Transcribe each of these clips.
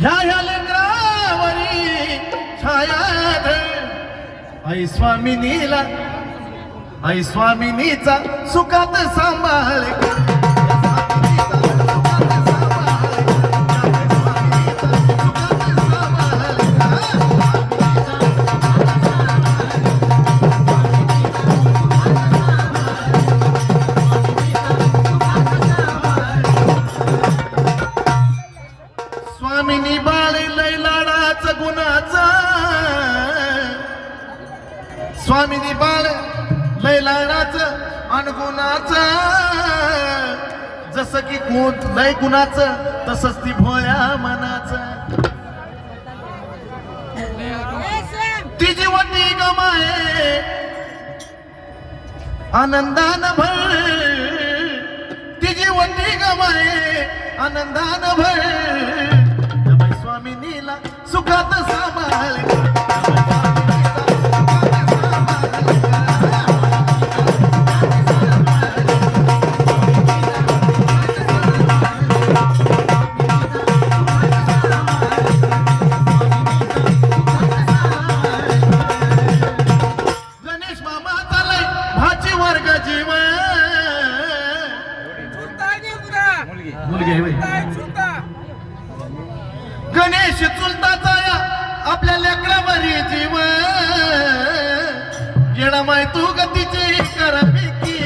ह्या ह्या लेकरावरी छायाधर आई स्वामिनीला आई स्वामिनीचा सुखात सांभाळ. स्वामिनी बाळे लय लाडाच गुणाचा. स्वामिनी बाळ लय लाडाच अनगुणाच जसं की गुण लय गुणाचं तसंच ती भोया मनाचं. तिची वटी गमाये आनंदान भर. तिची वटी गमाये आनंदान भर. सुखात सांभाळ. गणेश मामा चालय भाची वर्ग जीव मुलगी. आहे बाई. गणेश चुलता जाया आपल्या लेकडावर जीव. येणा माय तू गतीची करपिकी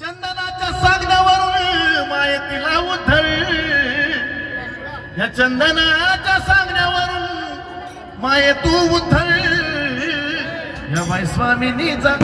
चंदनाच्या या चंदनाच्या सांगण्यावरून माये तू उथळ या बाई स्वामिनीचा